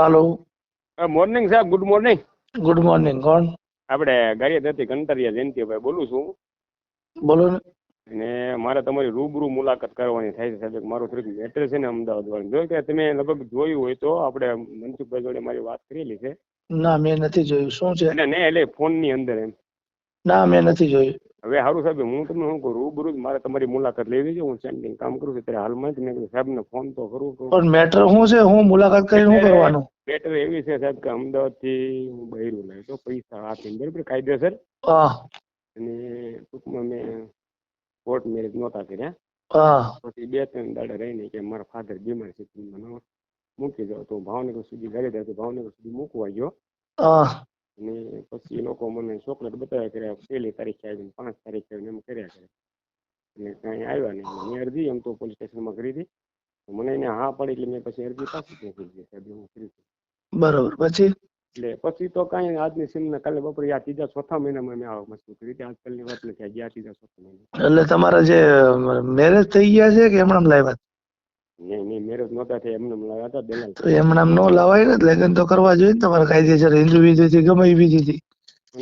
હાલો morning સાહેબ good morning good morning કોણ? આપણે ગારિયાધારથી કંટારિયા જયંતિભાઈ બોલું છું. બોલો ને. મારે તમારી રૂબરૂ મુલાકાત કરવાની થાય છે સાહેબ. મારું થોડીક મેટર છે ને અમદાવાદ વાળું જોયું કે તમે લગભગ જોયું હોય તો આપણે મનસુખભાઈ જોડે મારી વાત કરેલી છે. ના મેં નથી જોયું. શું છે? ને એટલે ફોનની અંદર એમ. ના મેં નથી જોયું. હવે સારું સાહેબ હું તમને શું કહું રૂબરૂ જ મારે તમારી મુલાકાત લેવી છે હું સેન્ડિંગ કામ કરું છું ત્યારે હાલમાં જ મેં કીધું સાહેબને ફોન તો કરું પણ મેટર શું છે? હું મુલાકાત કરીને શું કરવાનું? મેટર એવી છે સાહેબ કે અમદાવાદથી હું બહેરું લઈ તો પૈસા આપીને બરાબર કાયદેસર અને ટૂંકમાં મેં કોર્ટ મેરેજ નહોતા કર્યા. પછી બે ત્રણ દાડા રહીને કે મારા ફાધર બીમાર છે મને મૂકી દો તો ભાવનગર સુધી ગાડી ભાવનગર સુધી મૂકવા ગયો. અને પછી લોકો મને ચોકલેટ બતાવ્યા કર્યા પહેલી તારીખે આવીને પાંચ તારીખે આવીને એમ કર્યા કરે અને કાંઈ આવ્યા નહીં મેં અરજી એમ તો પોલીસ સ્ટેશનમાં કરી હતી મને એને હા પડી એટલે મેં પછી અરજી પાછી મૂકી દીધી સાહેબ હું કરી. બરોબર પછી એટલે પછી તો કાંઈ આજની સીમને કાલે બપોરે આ ત્રીજા ચોથા મહિનામાં મેં આ મસ્તી કરી હતી આજકાલની વાત નથી આ ગયા ત્રીજા ચોથા મહિના એટલે તમારા જે મેરેજ થઈ ગયા છે કે હમણાં લાવ્યા એમને નો લાવાય ને લગ્ન તો કરવા જોઈએ ને તમારે કાયદેસર હિન્દુ વિધિથી ગમે એ વિધિથી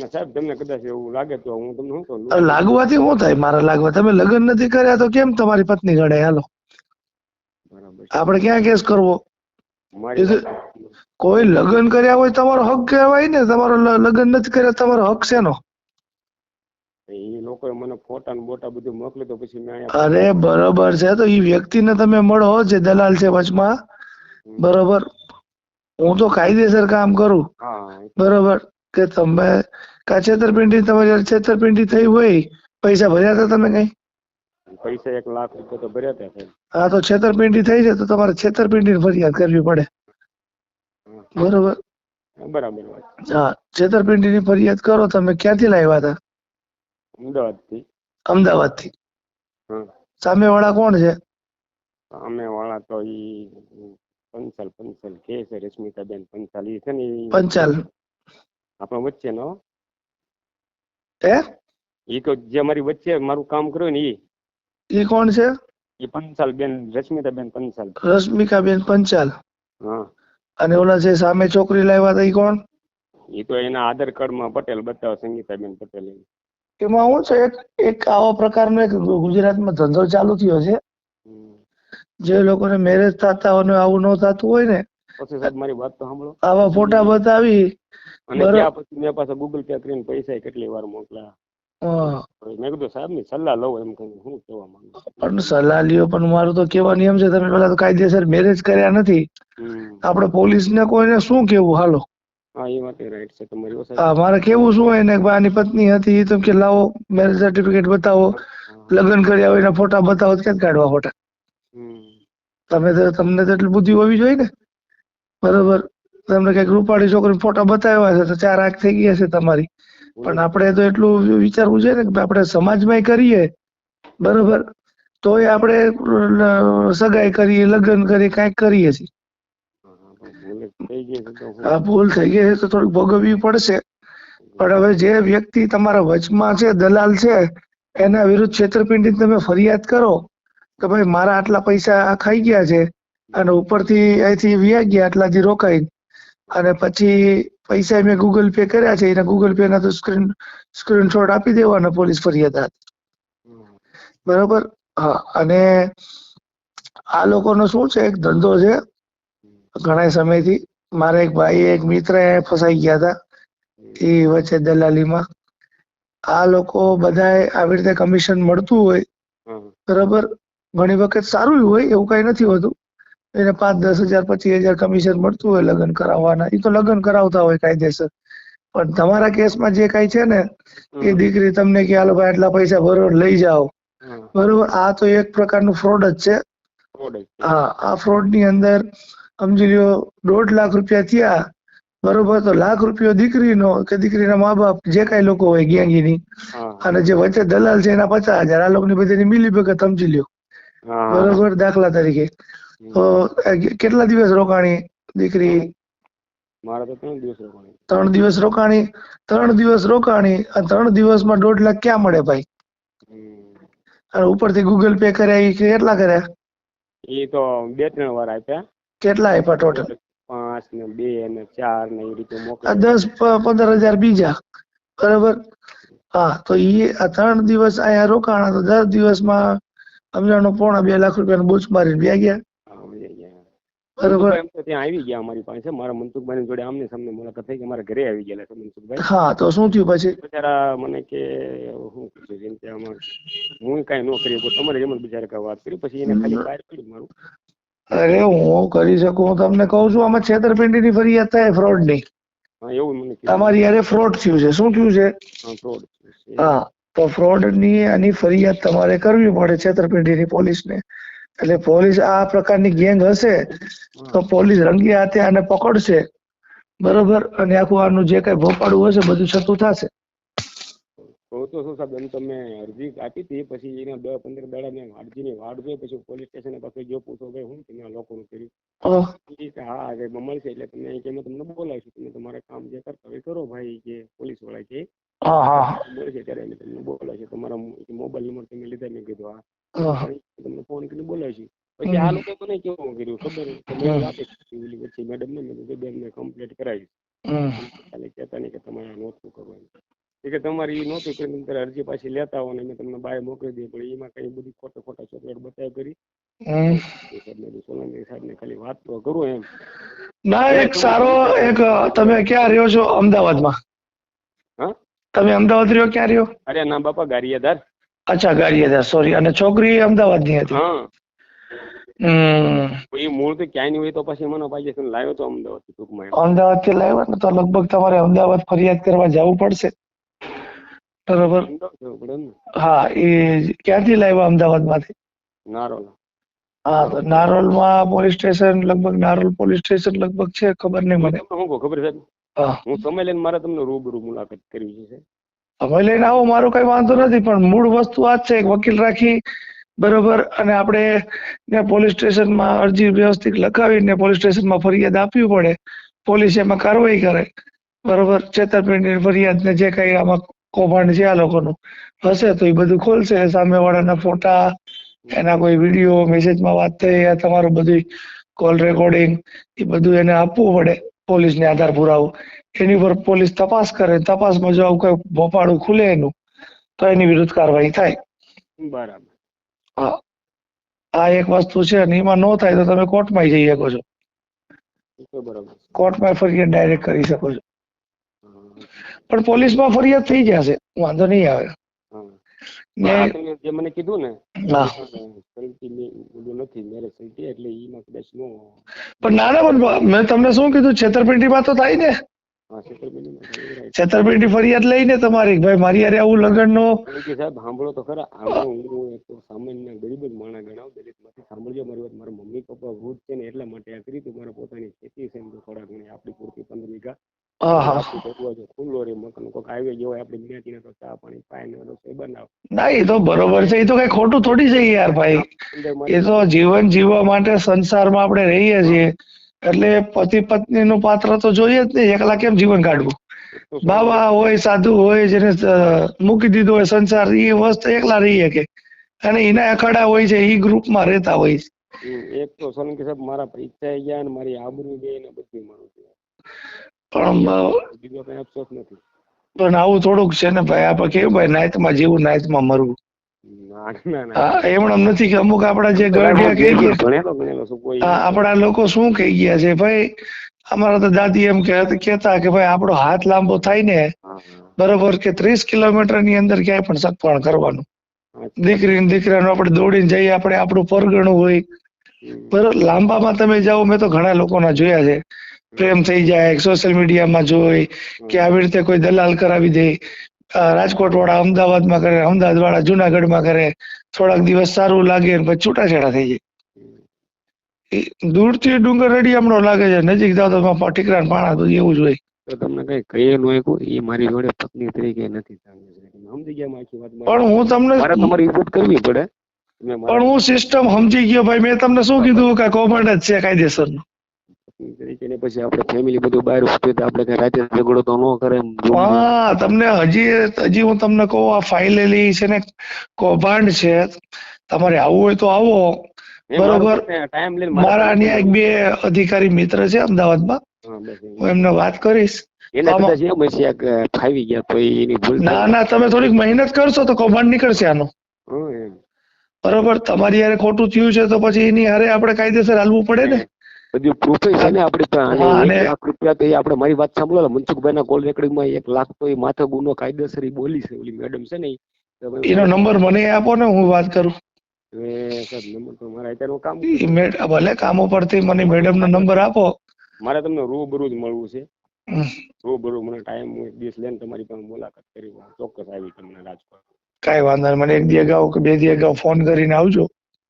સાહેબ તમને કદાચ એવું લાગે તો હું તમને શું કહું? લાગવાથી શું થાય? મારા લાગવા. તમે લગ્ન નથી કર્યા તો કેમ તમારી પત્ની ગણે હાલો. આપણે ક્યાં કેસ કરવો? કોઈ લગ્ન કર્યા હોય તમારો હક કહેવાય ને. તમારો લગ્ન નથી કર્યા તમારો હક શેનો? એ લોકોએ મને ફોટા ને બોટા બધું મોકલ્યું તો પછી મેં અરે બરોબર છે તો એ વ્યક્તિને તમે મળો જે દલાલ છે વચમાં. બરોબર. હું તો કાયદેસર કામ કરું. બરોબર. કે તમે કા છેતરપિંડી તમારી છેતરપિંડી થઈ હોય પૈસા ભર્યા હતા તમે કઈ? પૈસા એક લાખ રૂપિયા તો ભર્યા હતા હા તો છેતરપિંડી થઈ છે તો તમારે છેતરપિંડી ફરિયાદ કરવી પડે. બરોબર. બરાબર હા છેતરપિંડી ની ફરિયાદ કરો તમે ક્યાંથી લાવ્યા હતા? અમદાવાદથી. અમદાવાદથી સામે વાળા કોણ છે? સામે વાળા તો ઈ પંચાલ પંચાલ કે છે રશ્મિતાબેન પંચાલ. ઈ છે ને ઈ પંચાલ. આપણા વચ્ચેનો. હે? ઈ તો જે મારી વચ્ચે મારું કામ કર્યું ને ઈ. એ કોણ છે? ઈ પંચાલ બેન રશ્મિતાબેન પંચાલ. રશ્મિકાબેન પંચાલ. હા. અને ઓલા જે સામે છોકરી લાવ્યા હતા એ કોણ? ઈ તો એના આધાર કાર્ડમાં પટેલ બતાવે સંગીતાબેન પટેલ એમ. હું છે એક એક આવો પ્રકારનો એક ગુજરાતમાં ધંધો ચાલુ થયો છે. જે લોકોને મેરેજ થતા હોય આવું ન થતું હોય ને મારી વાત તો સાંભળો આવા ફોટા બતાવી અને બરાબર. ત્યાં પછી મેં પાછા ગૂગલ પે કરીને પૈસા કેટલી વાર મોકલા મેં કીધું સાહેબની સલાહ લઉં એમ કહ્યું હું કહેવા માંગુ પણ સલાહ લ્યો પણ મારું તો કેવા નિયમ છે તમે પેલા તો કાયદેસર મેરેજ કર્યા નથી. આપણે પોલીસને કોઈને શું કેવું હાલો હા એ વાત રાઈટ છે તમારી વાત હા મારે કેવું શું હોય ને આની પત્ની હતી તો કે લાવો મેરેજ સર્ટિફિકેટ બતાવો લગ્ન કર્યા હોય એના ફોટા બતાવો ક્યાં કાઢવા ફોટા તમે તો તમને તો એટલી બુદ્ધિ હોવી જોઈએ ને? બરોબર. તમને કંઈક રૂપાળી છોકરી ફોટા બતાવ્યા છે તો ચાર આંખ થઈ ગયા છે તમારી. પણ આપણે તો એટલું વિચારવું છે ને કે આપણે સમાજમાં કરીએ. બરોબર. તોય આપણે સગાઈ કરીએ લગ્ન કરીએ કાંઈક કરીએ છીએ. ભૂલ થઈ ગઈ તો થોડીક ભોગવવી પડશે. પણ હવે જે વ્યક્તિ તમારા વચમાં છે, દલાલ છે, એના વિરુદ્ધ છેતરપિંડી તમે ફરિયાદ કરો. કે ભાઈ, મારા આટલા પૈસા ખાઈ ગયા છે અને ઉપરથી અહીંથી વ્યા ગયા, આટલાથી રોકાઈ. અને પછી પૈસા મેં ગૂગલ પે કર્યા છે, એના ગૂગલ પે ના તો સ્ક્રીન સ્ક્રીનશોટ આપી દેવાના પોલીસ ફરિયાદ. બરોબર? હા, અને આ લોકોનો શું છે, એક ધંધો છે, ઘણા સમયથી મારા એક ભાઈ એક મિત્ર ફસાઈ ગયા હતા એ વચ્ચે દલાલીમાં. આ લોકો બધાએ આવી રીતે કમિશન મળતું હોય. બરાબર? ઘણી વખત સારું હોય એવું કઈ નથી હોતું. એને પાંચ દસ હજાર પચીસ હજાર કમિશન મળતું હોય લગ્ન કરાવવાના. એ તો લગ્ન કરાવતા હોય કાયદેસર. પણ તમારા કેસમાં જે કઈ છે ને એ દીકરી તમને કે હાલો ભાઈ આટલા પૈસા બરોબર લઈ જાઓ. બરોબર? આ તો એક પ્રકારનું ફ્રોડ જ છે. હા આ ફ્રોડની અંદર સમજી લ્યો દોઢ લાખ રૂપિયા થયા બરોબર તો લાખ રૂપિયો દીકરીનો કે દીકરીના મા બાપ જે કઈ લોકો હોય ગેંગીની અને જે વચ્ચે દલાલ છે એના પચાસ હજાર આ લોકોની બધીની મિલી ભગત સમજી લ્યો. બરોબર દાખલા તરીકે. તો કેટલા દિવસ રોકાણી દીકરી? મારે તો ત્રણ દિવસ રોકાણી. ત્રણ દિવસ રોકાણી ત્રણ દિવસ રોકાણી અને ત્રણ દિવસમાં દોઢ લાખ ક્યાં મળે ભાઈ? અને ઉપરથી ગૂગલ પે કર્યા એ કેટલા કર્યા? એ તો બે ત્રણ વાર આપ્યા. કેટલા આપ્યા ટોટલ પાંચ ને બે ને ચાર ને એ રીતે મોકલે. દસ પંદર હજાર બીજા. બરાબર? હા તો એ આ ત્રણ દિવસ અહીંયા રોકાણા તો દસ દિવસમાં સમજાણો પોણા બે લાખ રૂપિયાનું બૂચ મારીને વ્યા ગયા. બરોબર? ત્યાં આવી ગયા અમારી પાસે. મારા મનસુખભાઈ જોડે આમને સામને મુલાકાત થઈ કે મારા ઘરે આવી ગયા છે મનસુખભાઈ. હા તો શું થયું પછી? બિચારા મને કે હું જેમ કે આમાં હું કાંઈ નોકરી તમારે જેમ જ બિચારા વાત કરી પછી એને ખાલી બહાર પડી મારું. અરે હું કરી શકું હું તમને કહું છું આમાં છેતરપિંડીની ફરિયાદ થાય ફ્રોડની મને કીધું. તમારી યારે ફ્રોડ થયું છે. શું થયું છે? હા ફ્રોડ હા તો ફ્રોડની આની ફરિયાદ તમારે કરવી પડે છેતરપિંડીની પોલીસને. એટલે પોલીસ આ પ્રકારની ગેંગ હશે તો પોલીસ રંગી હાથે આને પકડશે. બરોબર? અને આખું આનું જે કઈ ભોપાડું હશે બધું છતું થશે. તો તો શું સાહેબ એમ તો મેં અરજી આપી હતી પછી એના દસ પંદર દાડા મેં અરજીની વાટ જોઈ પછી પોલીસ સ્ટેશને પાસે ગયો પૂછો ભાઈ હું તમે આ લોકોનું કર્યું. અહ, ઈ કે હા કે મળશે એટલે તમને અહીં કે અમે તમને બોલાવીશું તમે તમારે કામ જે કરતા હોય કરો ભાઈ કે પોલીસવાળા છે. હા હા. મળશે ત્યારે અમે તમને બોલાવીશું. તમારા મોબાઈલ નંબર તમે લીધા મેં કીધું હા. હા પણ તમને ફોન કરીને બોલાવીશું. પછી આ લોકો મને કેવું કર્યું ખબર કે મેં આપી દીધી ઓલી વચ્ચે મેડમ ને મેં કીધું બેન મેં કમ્પ્લીટ કરાવી હમ. ખાલી કહેતા નહીં કે તમારે આ નહોતું કરવાનું. એ કે તમારી એ નહોતું ત્યારે અરજી પાછી લેતા આવો ને મેં તમને બાય મોકલી દીધી પણ એમાં કઈ બધી ખોટા ખોટા ચોકલેટ બતાવ કરી. હમ. સાહેબ સોલંકી સાહેબને ખાલી વાત તો કરું એમ. ના એક સારો એક તમે ક્યાં રહ્યો છો અમદાવાદમાં? હા? તમે અમદાવાદ રહ્યો ક્યાં રહ્યો? અરે ના બાપા ગારિયાદાર અચ્છા ગાડીએ સોરી અને છોકરી અમદાવાદની હતી? હા. હમ. એ મૂળ તો ક્યાંય નહીં હોય તો પછી મને પાછી લાવ્યો તો અમદાવાદ ટૂંકમાં એમ. અમદાવાદથી લાવ્યો ને તો લગભગ તમારે અમદાવાદ ફરિયાદ કરવા જવું પડશે. બરોબર? હા એ ક્યાંથી લાવ્યા અમદાવાદમાંથી નારોલ. હા તો નારોલમાં પોલીસ સ્ટેશન લગભગ નારોલ પોલીસ સ્ટેશન લગભગ છે ખબર નહીં મને. હું ખબર છે? હા. સમય લઈને મારે તમને રૂબરૂ મુલાકાત કરવી છે સમય લઈને આવો મારો કઈ વાંધો નથી પણ મૂળ વસ્તુ આ જ છે એક વકીલ રાખી બરોબર અને આપણે પોલીસ સ્ટેશનમાં અરજી વ્યવસ્થિત લખાવીને પોલીસ સ્ટેશનમાં ફરિયાદ આપવી પડે. પોલીસ એમાં કાર્યવાહી કરે. બરોબર છેતરપિંડી ફરિયાદ ને જે કઈ આમાં કૌભાંડ છે આ લોકોનું. હશે તો એ બધું ખોલશે. સામેવાળાના ફોટા એના કોઈ વીડિયો મેસેજમાં વાત થઈ આ તમારું બધું કોલ રેકોર્ડિંગ એ બધું એને આપવું પડે પોલીસને આધાર પુરાવો. એની ઉપર પોલીસ તપાસ કરે તપાસમાં જો આવું કોઈ ભોપાળું ખુલે એનું તો એની વિરુદ્ધ કાર્યવાહી થાય. બરાબર. હા. આ એક વસ્તુ છે અને એમાં ન થાય તો તમે કોર્ટમાં જઈ શકો છો. કોર્ટમાં ફરિયાદ ડાયરેક્ટ કરી શકો છો. પણ પોલીસમાં ફરિયાદ થઈ જશે. વાંધો નહીં આવે. મને કીધું ને નથી મેરેજ સલટી એટલે એમાં કદાચ નો પણ ના ના પણ મેં તમને શું કીધું? છેતરપિંડીમાં તો થાય ને. છેતરપિંડી ફરિયાદ લઈને તમારી ભાઈ મારી યારે આવું લગ્નનો નો સાહેબ સાંભળો તો ખરા. હું એક સામાન્ય ગરીબ જ માણસ ગણાવ દલિતમાંથી સાંભળજો મારી વાત. મારા મમ્મી પપ્પા વૃદ્ધ છે ને એટલા માટે આ કરી મારા પોતાની ખેતી છે થોડા ઘણી આપણી પૂરતી પંદર વીઘા. ને એ તો બરોબર છે. એ તો કઈ ખોટું થોડી છે યાર ભાઈ. એ તો જીવન જીવવા માટે સંસારમાં આપણે રહીએ છીએ. એટલે પતિ પત્ની નું પાત્ર તો જોઈએ જ નહીં. એકલા કેમ જીવન કાઢવું? બાબા હોય સાધુ હોય જેને મૂકી દીધો હોય સંસાર એ વસ્તુ એકલા રહીએ કે. અને એના અખાડા હોય છે એ ગ્રુપમાં રહેતા હોય છે. એક તો સોલંકી સાહેબ મારા પૈસા ગયા અને મારી આબરૂ ગઈ ને બધું મારું. પણ બીજો કઈ અફસોસ નથી. પણ આવું થોડુંક છે ને ભાઈ આપણે કેવું ભાઈ નાયતમાં જીવું નાયતમાં મરવું. નથી કે અમુક આપણા જે ગઢિયા કહી ગયા લોકો શું કહી ગયા છે? ભાઈ અમારા તો દાદી એમ કહેતા કે ભાઈ આપણો હાથ લાંબો થાય ને. બરોબર કે ત્રીસ કિલોમીટરની અંદર ક્યાંય પણ સગપણ કરવાનું. દીકરી ને દીકરાનું આપણે દોડીને જઈએ આપણે આપણું પરગણું હોય. બરોબર લાંબામાં તમે જાઓ મેં તો ઘણા લોકોના જોયા છે. પ્રેમ થઈ જાય સોશિયલ મીડિયામાં જોઈ કે આવી રીતે કોઈ દલાલ કરાવી દે રાજકોટ વાળા અમદાવાદમાં કરે અમદાવાદ વાળા જુનાગઢમાં કરે થોડાક દિવસ સારું લાગે પછી છૂટાછેડા થઈ જાય. દૂરથી દૂરથી ડુંગર રડિયામણો લાગે છે નજીક જાવ તો ટીકરા પાણા તો એવું જ હોય. તો તમને કઈ કહીએ નો એ મારી જોડે પત્ની તરીકે નથી સમજી ગયા આખી વાત પણ હું તમને તમારી ઇજ્જત કરવી પડે. પણ હું સિસ્ટમ સમજી ગયો ભાઈ મેં તમને શું કીધું? કે કોમર્ડ જ છે કાયદેસર પત્ની પછી આપણે ફેમિલી બધું બહાર ઉઠતું તો આપણે કઈ રાતે ઝઘડો તો ન કરે હા તમને હજી હજી હું તમને કહું આ ફાઇલેલી છે ને કૌભાંડ છે. તમારે આવવું હોય તો આવો. બરોબર. મારા અહીંયા એક બે અધિકારી મિત્ર છે અમદાવાદમાં. હા, એમને વાત કરીશ. એને ફાવી ગયા તો એની ભૂલ ના ના તમે થોડીક મહેનત કરશો તો કૌભાંડ નીકળશે આનું. બરોબર? તમારી યારે ખોટું થયું છે તો પછી એની હારે આપણે કાયદેસર હાલવું પડે ને? બધું પ્રૂફ છે ને આપણી પાસે. અને લાખ રૂપિયા તો એ આપણે મારી વાત સાંભળો ને, મનસુખભાઈના કોલ રેકોર્ડિંગમાં એક લાખ તો એ માથે ગુનો કાયદેસર એ બોલી છે ઓલી મેડમ છે ને એનો નંબર મને આપો ને હું વાત કરું. ભલે કામો પરથી મને મેડમનો નંબર આપો. મારે તમને રૂબરૂ જ મળવું છે. રૂબરૂ મને ટાઈમ હું દિવસ લઈને તમારી પાસે મુલાકાત કરી ચોક્કસ આવી તમને રાજકોટ કાંઈ વાંધો નહીં મને એક દી અગાઉ કે બે દી અગાઉ ફોન કરીને આવજો.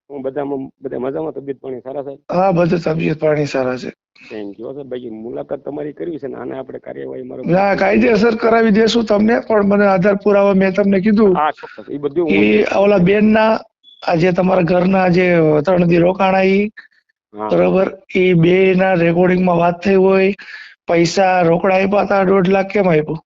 બધામાં બધા મજામાં? તબિયત પાણી સારા સાહેબ હા બધું તબિયત પાણી સારા છે. થેન્ક યુ સર બાકી મુલાકાત તમારી કરવી છે ને આને આપણે કાર્યવાહી મારો ના કાયદેસર કરાવી દેશું તમને પણ મને આધાર પુરાવા મેં તમને કીધું. હા ચોક્કસ. એ બધું એ ઓલા બેનના આ જે તમારા ઘરના જે ત્રણ દી રોકાણા ઈ બરોબર? એ બે ના રેકોર્ડિંગમાં વાત થઈ હોય પૈસા રોકડા આપ્યા હતા દોઢ લાખ કેમ આપ્યો?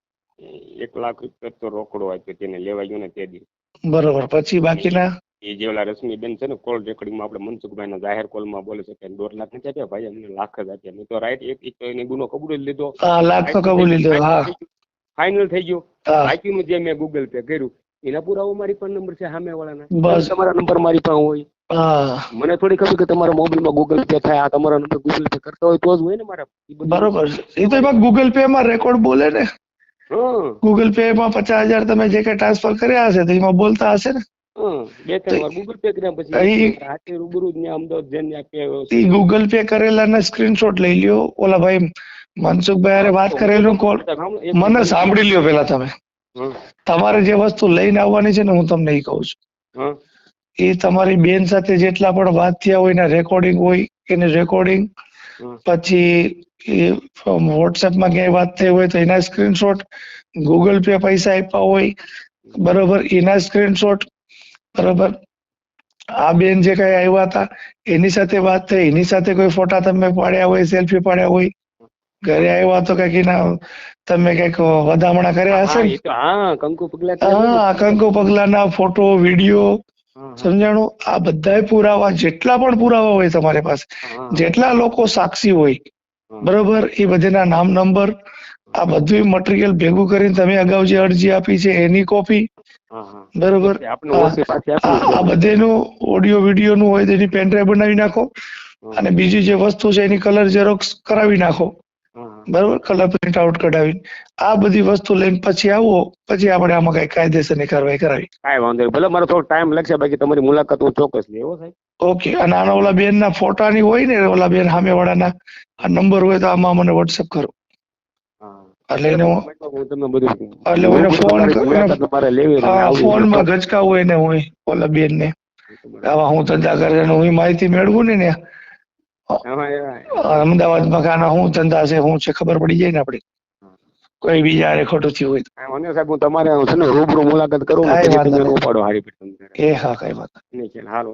એક લાખ રૂપિયા તો રોકડો આપ્યો તેને લેવા ગયો ને તે દી બરોબર. પછી બાકીના? એ જે ઓલા રશ્મિબેન છે ને કોલ રેકોર્ડિંગમાં આપણે મનસુખભાઈના જાહેર કોલમાં બોલે છે કે દોઢ લાખ નથી આપ્યા ભાઈ અમને લાખ જ આપ્યા નહીં તો રાઈટ એક એક તો એને ગુનો કબૂલી લીધો. લાખ તો કબૂલી લીધો હા. ફાઇનલ થઈ ગયો. બાકીનું જે મેં ગૂગલ પે કર્યું એના પુરાવો મારી પણ નંબર છે સામે વાળાના બસ. તમારા નંબર મારી પાસે હોય. મને થોડી ખબર કે તમારા મોબાઈલમાં ગૂગલ પે થાય આ તમારા નંબર ગૂગલ પે કરતા હોય તો જ હોય ને મારા. બરોબર. એ તો એમાં ગૂગલ પે માં રેકોર્ડ બોલે ને. ગૂગલ પે માં પચાસ હજાર તમે જે કઈ ટ્રાન્સફર કર્યા હશે તો એમાં બોલતા હશે ને. ગૂગલ પે કરેલા ના સ્ક્રીનશોટ લઈ લ્યો. ઓલા ભાઈ મનસુખભાઈ હારે વાત કરેલું કોલ મને સાંભળી લ્યો પેલા તમે. તમારે જે વસ્તુ લઈને આવવાની છે ને હું તમને એ કહું છું. એ તમારી બેન સાથે જેટલા પણ વાત થયા હોય એના રેકોર્ડિંગ હોય એને રેકોર્ડિંગ પછી એ વોટ્સએપમાં ક્યાંય વાત થઈ હોય તો એના સ્ક્રીનશોટ ગૂગલ પે પૈસા આપ્યા હોય બરોબર એના સ્ક્રીનશોટ બરોબર? આ બેન જે કઈ આવ્યા હતા એની સાથે વાત થઈ. એની સાથે કોઈ ફોટા તમે પાડ્યા હોય સેલ્ફી પાડ્યા હોય? ઘરે આવ્યા તો કંઈક ના તમે કંઈક વધામણા કર્યા હશે હા, ને કંકુ પગલા હા કંકુ પગલાના ફોટો વીડિયો સમજાણું? આ બધા પુરાવા જેટલા પણ પુરાવા હોય તમારી પાસે જેટલા લોકો સાક્ષી હોય બરોબર? એ બધાના નામ નંબર આ બધું મટીરિયલ ભેગું કરીને તમે અગાઉ જે અરજી આપી છે એની કોપી. બરોબર. આ બધેનું ઓડિયો વીડિયો નું હોય તેની પેનડ્રાઈવ બનાવી નાખો. અને બીજી જે વસ્તુ છે એની કલર ઝેરોક્સ કરાવી નાખો. બરોબર? કલર પ્રિન્ટ આઉટ કઢાવી આ બધી વસ્તુ લઈને પછી આવો પછી આપણે આમાં કઈ કાયદેસરની કાર્યવાહી કરાવી. કાંઈ વાંધો નહીં. ભલે મારો થોડો ટાઈમ લાગશે બાકી તમારી મુલાકાત હું ચોક્કસ લેવો સાહેબ. ઓકે. અને આના ઓલા બેન ના ફોટા ની હોય ને ઓલા બેન સામે વાળાના આ નંબર હોય તો આમાં મને વોટ્સએપ કરો. એટલે એને હું એટલે ફોન ફોનમાં ગચકાવું ઓલા બેન ને આવા ધંધા કરે હું માહિતી મેળવું ને ને અમદાવાદમાં કાના હું ધંધા છે હું છે ખબર પડી જાય ને આપડી. કોઈ બીજા ખોટું થયું હોય મને સાહેબ હું તમારે છે ને રૂબરૂ મુલાકાત કરું એ હા કઈ વાત નહીં. હાલો.